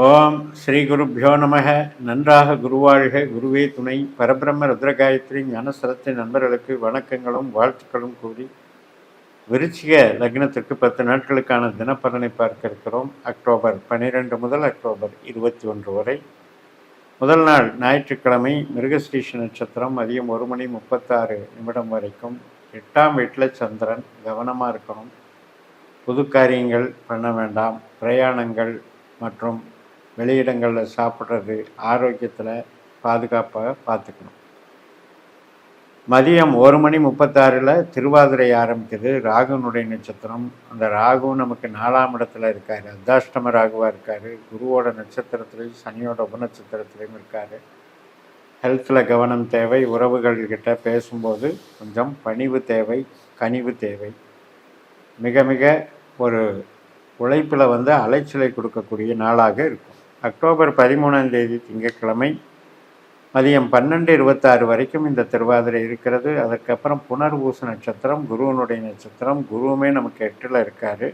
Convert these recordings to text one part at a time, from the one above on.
ஓம் ஸ்ரீ குருப்பியோ நமக நன்றாக குருவாழ்க. குருவே துணை. பரபிரம்ம ருத்ரகாயத்ரி ஞானசரத்தின் நண்பர்களுக்கு வணக்கங்களும் வாழ்த்துக்களும் கூறி விருச்சிக லக்னத்திற்கு பத்து நாட்களுக்கான தினப்பலனை பார்க்க இருக்கிறோம். அக்டோபர் பன்னிரெண்டு முதல் அக்டோபர் இருபத்தி ஒன்று வரை. முதல் நாள் ஞாயிற்றுக்கிழமை மிருகஸ்ரீஷ நட்சத்திரம். மதியம் ஒரு மணி முப்பத்தாறு நிமிடம் வரைக்கும் எட்டாம் வீட்டில் சந்திரன் கவனமாக இருக்கணும். புது காரியங்கள் பண்ண வேண்டாம். பிரயாணங்கள் மற்றும் வெளியிடங்களில் சாப்பிட்றது ஆரோக்கியத்தில் பாதுகாப்பாக பார்த்துக்கணும் மதியம் ஒரு மணி முப்பத்தாறில் திருவாதிரை ஆரம்பிக்குது. ராகுனுடைய நட்சத்திரம். அந்த ராகு நமக்கு நாலாம் இடத்துல இருக்கார். அர்த்தாஷ்டம ராகுவாக இருக்கார். குருவோட நட்சத்திரத்துலேயும் சனியோட உபநட்சத்திரத்துலேயும் இருக்கார். ஹெல்த்தில் கவனம் தேவை. உறவுகள்கிட்ட பேசும்போது கொஞ்சம் பணிவு தேவை கனிவு தேவை. மிக மிக ஒரு உழைப்பில் வந்து அலைச்சலை கொடுக்கக்கூடிய நாளாக இருக்கும். அக்டோபர் பதிமூணாம் தேதி திங்கட்கிழமை மதியம் பன்னெண்டு இருபத்தாறு வரைக்கும் இந்த திருவாதிரை இருக்கிறது. அதுக்கப்புறம் புனர்பூச நட்சத்திரம் குருவனுடைய நட்சத்திரம். குருவுமே நமக்கு எட்டில் இருக்கார்.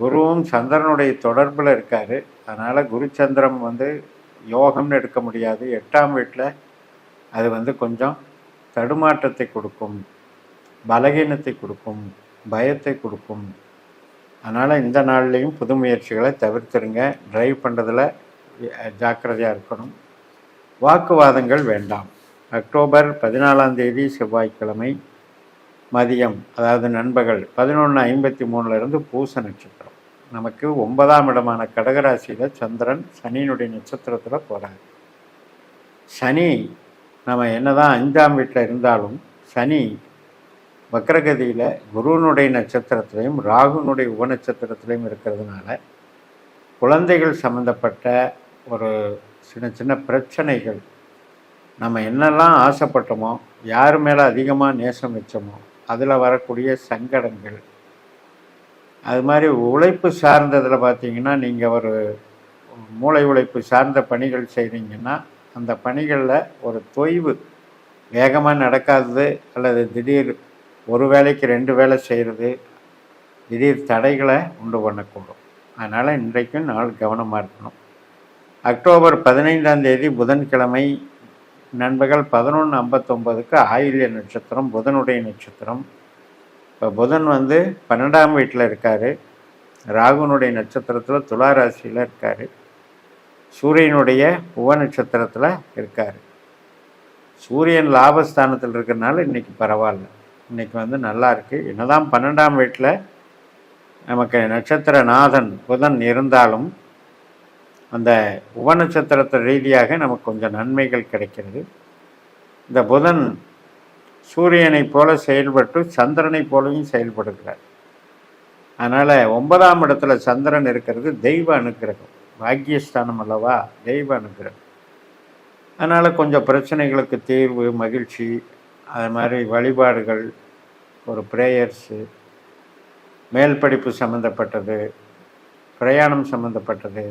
குருவும் சந்திரனுடைய தொடர்பில் இருக்கார். அதனால் குருச்சந்திரம் வந்து யோகம்னு எடுக்க முடியாது. எட்டாம் வீட்டில் அது வந்து கொஞ்சம் தடுமாற்றத்தை கொடுக்கும் பலகீனத்தை கொடுக்கும் பயத்தை கொடுக்கும். அதனால் இந்த நாள்லேயும் புது முயற்சிகளை தவிர்த்துருங்க. டிரைவ் பண்ணுறதில் ஜாக்கிரதையாக இருக்கணும். வாக்குவாதங்கள் வேண்டாம். அக்டோபர் பதினாலாம் தேதி செவ்வாய்க்கிழமை மதியம் அதாவது நண்பகல் பதினொன்று ஐம்பத்தி மூணுலேருந்து பூச நட்சத்திரம். நமக்கு ஒன்பதாம் இடமான கடகராசியில் சந்திரன் சனியினுடைய நட்சத்திரத்தில் போகிறார் சனி நம்ம என்னதான் அஞ்சாம் வீட்டில் இருந்தாலும் சனி வக்ரகதியில் குருவனுடைய நட்சத்திரத்திலையும் ராகுனுடைய உபநட்சத்திரத்திலையும் இருக்கிறதுனால குழந்தைகள் சம்மந்தப்பட்ட ஒரு சின்ன சின்ன பிரச்சனைகள் நம்ம என்னெல்லாம் ஆசைப்பட்டோமோ யார் மேலே அதிகமாக நேசம் வச்சோமோ அதில் வரக்கூடிய சங்கடங்கள் அது மாதிரி உழைப்பு சார்ந்ததில் பார்த்தீங்கன்னா நீங்கள் ஒரு மூளை உழைப்பு சார்ந்த பணிகள் செய்கிறீங்கன்னா அந்த பணிகளில் ஒரு தொய்வு வேகமாக நடக்காதது அல்லது திடீர் ஒரு வேலைக்கு ரெண்டு வேலை செய்கிறது திடீர் தடைகளை உண்டு பண்ணக்கூடும். அதனால் இன்றைக்கும் நாள் கவனமாக இருக்கணும். அக்டோபர் பதினைந்தாம் தேதி புதன்கிழமை நண்பர்கள் பதினொன்று ஐம்பத்தொம்போதுக்கு ஆயுள்ய நட்சத்திரம் புதனுடைய நட்சத்திரம். இப்போ புதன் வந்து பன்னெண்டாம் வீட்டில் இருக்கார். ராகுனுடைய நட்சத்திரத்தில் துளாராசியில் இருக்கார். சூரியனுடைய உவ நட்சத்திரத்தில் இருக்கார். சூரியன் லாபஸ்தானத்தில் இருக்கிறனால இன்றைக்கி பரவாயில்ல. இன்றைக்கி வந்து நல்லா இருக்குது என்னதான் பன்னெண்டாம் வீட்டில் நமக்கு நட்சத்திர நாதன் புதன் இருந்தாலும் அந்த உபநட்சத்திரத்தை ரீதியாக நமக்கு கொஞ்சம் நன்மைகள் கிடைக்கிறது. இந்த புதன் சூரியனை போல செயல்பட்டு சந்திரனை போலவும் செயல்படுகிறார். அதனால் ஒன்பதாம் இடத்துல சந்திரன் இருக்கிறது தெய்வ அனுக்கிரகம் பாக்கியஸ்தானம் அல்லவா? தெய்வ அனுக்கிரகம் அதனால் கொஞ்சம் பிரச்சனைகளுக்கு தீர்வு மகிழ்ச்சி அது மாதிரி வழிபாடுகள் ஒரு ப்ரேயர்ஸு மேல் படிப்பு சம்மந்தப்பட்டது பிரயாணம் சம்மந்தப்பட்டது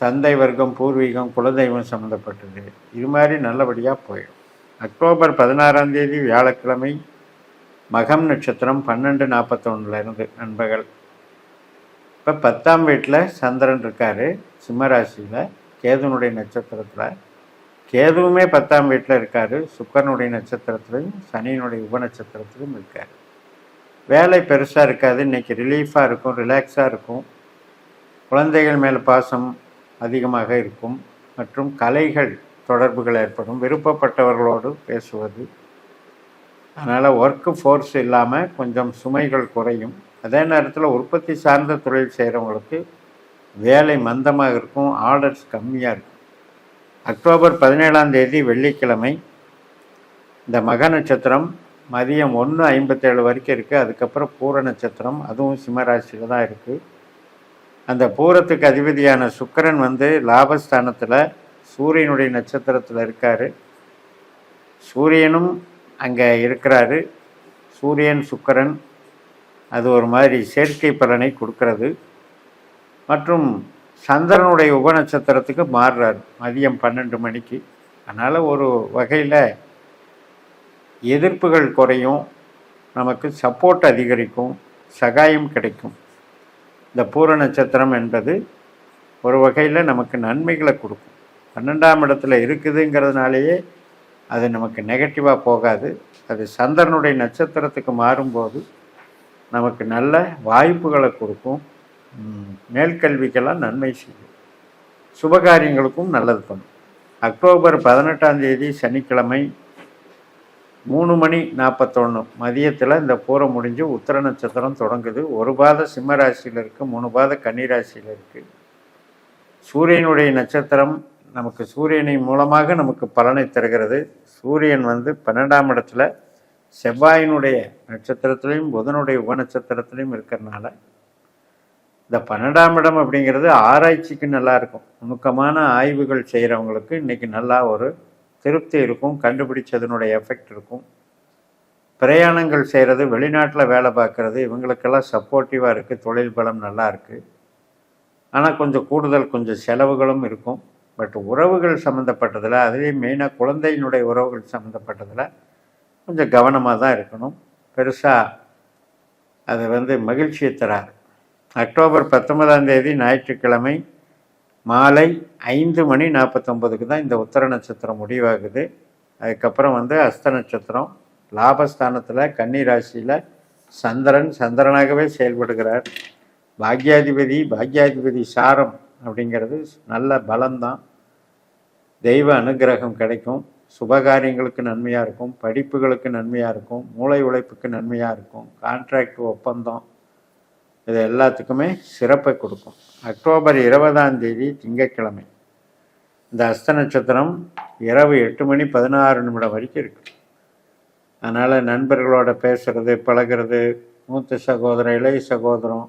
தந்தை வர்க்கம் பூர்வீகம் குலதெய்வம் சம்மந்தப்பட்டது இது மாதிரி நல்லபடியாக போயிடும். அக்டோபர் பதினாறாம் தேதி வியாழக்கிழமை மகம் நட்சத்திரம் பன்னெண்டு நாற்பத்தொன்னுலேருந்து நண்பர்கள். இப்போ பத்தாம் வீட்டில் சந்திரன் இருக்கார் சிம்மராசியில் கேதுனுடைய நட்சத்திரத்தில் கேதுவுமே பத்தாம் வீட்டில் இருக்கார். சுக்கரனுடைய நட்சத்திரத்துலையும் சனியினுடைய உப நட்சத்திரத்திலும் இருக்கார். வேலை பெருசாக இருக்காது. இன்றைக்கி ரிலீஃபாக இருக்கும் ரிலாக்ஸாக இருக்கும். குழந்தைகள் மேலே பாசம் அதிகமாக இருக்கும். மற்றும் கலைகள் தொடர்புகள் ஏற்படும். விருப்பப்பட்டவர்களோடு பேசுவது. அதனால் ஒர்க்கு ஃபோர்ஸ் இல்லாமல் கொஞ்சம் சுமைகள் குறையும். அதே நேரத்தில் உற்பத்தி சார்ந்த தொழில் செய்கிறவங்களுக்கு வேலை மந்தமாக இருக்கும். ஆர்டர்ஸ் கம்மியாக இருக்கும். அக்டோபர் பதினேழாம் தேதி வெள்ளிக்கிழமை இந்த மக நட்சத்திரம் மதியம் ஒன்று ஐம்பத்தேழு வரைக்கும் இருக்குது அதுக்கப்புறம் பூர நட்சத்திரம் அதுவும் சிம்மராசியில் தான் இருக்குது அந்த பூரத்துக்கு அதிபதியான சுக்கரன் வந்து லாபஸ்தானத்தில் சூரியனுடைய நட்சத்திரத்தில் இருக்கார். சூரியனும் அங்கே இருக்கிறாரு. சூரியன் சுக்கரன் அது ஒரு மாதிரி செயற்கை பலனை கொடுக்கறது. மற்றும் சந்திரனுடைய உபநட்சத்திரத்துக்கு மாறுறார். மதியம் பன்னெண்டு மணிக்கு. அதனால் ஒரு வகையில் எதிர்ப்புகள் குறையும். நமக்கு சப்போர்ட் அதிகரிக்கும். சகாயம் கிடைக்கும். இந்த பூர நட்சத்திரம் என்பது ஒரு வகையில் நமக்கு நன்மைகளை கொடுக்கும். பன்னெண்டாம் இடத்துல இருக்குதுங்கிறதுனாலேயே அது நமக்கு நெகட்டிவாக போகாது. அது சந்திரனுடைய நட்சத்திரத்துக்கு மாறும்போது நமக்கு நல்ல வாய்ப்புகளை கொடுக்கும். மேல்கல்விக்கெல்லாம் நன்மை செய்யும். சுபகாரியங்களுக்கும் நல்லது பண்ணும். அக்டோபர் பதினெட்டாம் தேதி சனிக்கிழமை மூணு மணி நாற்பத்தொன்று மதியத்தில் இந்த பூரம் முடிஞ்சு உத்தர நட்சத்திரம் தொடங்குது. ஒரு பாத சிம்ம ராசியில் இருக்குது மூணு பாத கன்னிராசியில் இருக்குது சூரியனுடைய நட்சத்திரம் நமக்கு சூரியனை மூலமாக நமக்கு பலனை தருகிறது. சூரியன் வந்து பன்னெண்டாம் இடத்துல செவ்வாயினுடைய நட்சத்திரத்துலேயும் புதனுடைய உபநட்சத்திரத்திலையும் இருக்கிறனால இந்த பன்னெண்டாம் இடம் அப்படிங்கிறது ஆராய்ச்சிக்கு நல்லா இருக்கும். நுணுக்கமான ஆய்வுகள் செய்கிறவங்களுக்கு இன்னைக்கு நல்லா ஒரு திருப்தி இருக்கும் கண்டுபிடிச்சதுனுடைய எஃபெக்ட் இருக்கும். பிரயாணங்கள் செய்கிறது வெளிநாட்டில் வேலை பார்க்குறது இவங்களுக்கெல்லாம் சப்போர்ட்டிவாக இருக்குது தொழில் பலம் நல்லா இருக்குது ஆனால் கொஞ்சம் கூடுதல் கொஞ்சம் செலவுகளும் இருக்கும். பட் உறவுகள் சம்மந்தப்பட்டதில் அதுலேயும் மெயினாக குழந்தையினுடைய உறவுகள் சம்மந்தப்பட்டதில் கொஞ்சம் கவனமாக தான் இருக்கணும். பெருசாக அது வந்து மகிழ்ச்சியை தராது. அக்டோபர் பத்தொன்பதாம் தேதி ஞாயிற்றுக்கிழமை மாலை ஐந்து மணி நாற்பத்தொம்பதுக்கு தான் இந்த உத்தர நட்சத்திரம் முடிவாகுது. அதுக்கப்புறம் வந்து அஸ்த நட்சத்திரம். லாபஸ்தானத்தில் கன்னி ராசியில் சந்திரன் சந்திரனாகவே செயல்படுகிறார். பாக்யாதிபதி பாக்யாதிபதி சாரம் அப்படிங்கிறது நல்ல பலம்தான். தெய்வ அனுக்கிரகம் கிடைக்கும். சுபகாரியங்களுக்கு நன்மையாக இருக்கும். படிப்புகளுக்கு நன்மையாக இருக்கும். மூளை உழைப்புக்கு நன்மையாக இருக்கும். கான்ட்ராக்ட் ஒப்பந்தம். இது எல்லாத்துக்குமே சிறப்பை கொடுக்கும். அக்டோபர் இருபதாம் தேதி திங்கட்கிழமை. இந்த அஸ்த நட்சத்திரம் இரவு எட்டு மணி பதினாறு நிமிடம் வரைக்கும் இருக்குது அதனால் நண்பர்களோட பேசுகிறது பழகிறது மூத்த சகோதரம் இளைய சகோதரம்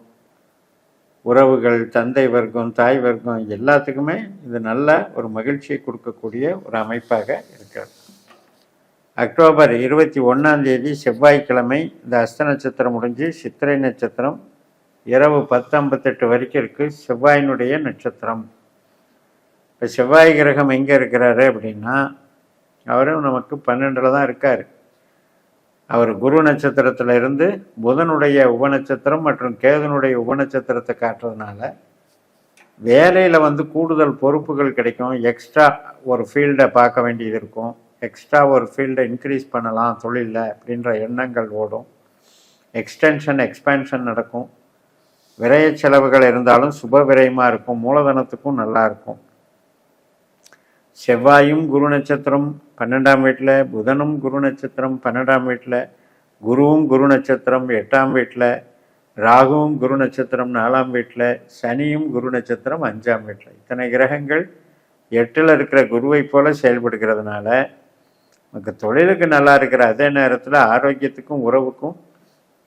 உறவுகள் தந்தை வர்க்கம் தாய் வர்க்கம் எல்லாத்துக்குமே இது நல்ல ஒரு மகிழ்ச்சியை கொடுக்கக்கூடிய ஒரு அமைப்பாக இருக்கிறது. அக்டோபர் இருபத்தி ஒன்றாம் தேதி செவ்வாய்க்கிழமை இந்த அஸ்த நட்சத்திரம் முடிஞ்சு சித்திரை நட்சத்திரம் இரவு பத்தம்பத்தெட்டு வரைக்கும் இருக்குது செவ்வாயினுடைய நட்சத்திரம். இப்போ செவ்வாய் கிரகம் எங்கே இருக்கிறாரு அப்படின்னா அவரும் நமக்கு பன்னெண்டில் தான் இருக்கார். அவர் குரு நட்சத்திரத்தில் இருந்து புதனுடைய உபநட்சத்திரம் மற்றும் கேதனுடைய உபநட்சத்திரத்தை காட்டுறதுனால வேலையில் வந்து கூடுதல் பொறுப்புகள் கிடைக்கும். எக்ஸ்ட்ரா ஒரு ஃபீல்டை பார்க்க வேண்டியது இருக்கும். எக்ஸ்ட்ரா ஒரு ஃபீல்டை இன்க்ரீஸ் பண்ணலாம் தொழிலில் அப்படின்ற எண்ணங்கள் ஓடும். எக்ஸ்டென்ஷன் எக்ஸ்பேன்ஷன் நடக்கும். விரய செலவுகள் இருந்தாலும் சுப விரயமாக இருக்கும் மூலதனத்துக்கும் நல்லா இருக்கும். செவ்வாயும் குரு நட்சத்திரம் பன்னெண்டாம் வீட்டில் புதனும் குரு நட்சத்திரம் பன்னெண்டாம் வீட்டில் குருவும் குரு நட்சத்திரம் எட்டாம் வீட்டில் ராகுவும் குரு நட்சத்திரம் நாலாம் வீட்டில் சனியும் குரு நட்சத்திரம் அஞ்சாம் வீட்டில். இத்தனை கிரகங்கள் எட்டில் இருக்கிற குருவை போல செயல்படுகிறதுனால நமக்கு தொழிலுக்கு நல்லா இருக்கிற அதே நேரத்தில் ஆரோக்கியத்துக்கும் உறவுக்கும்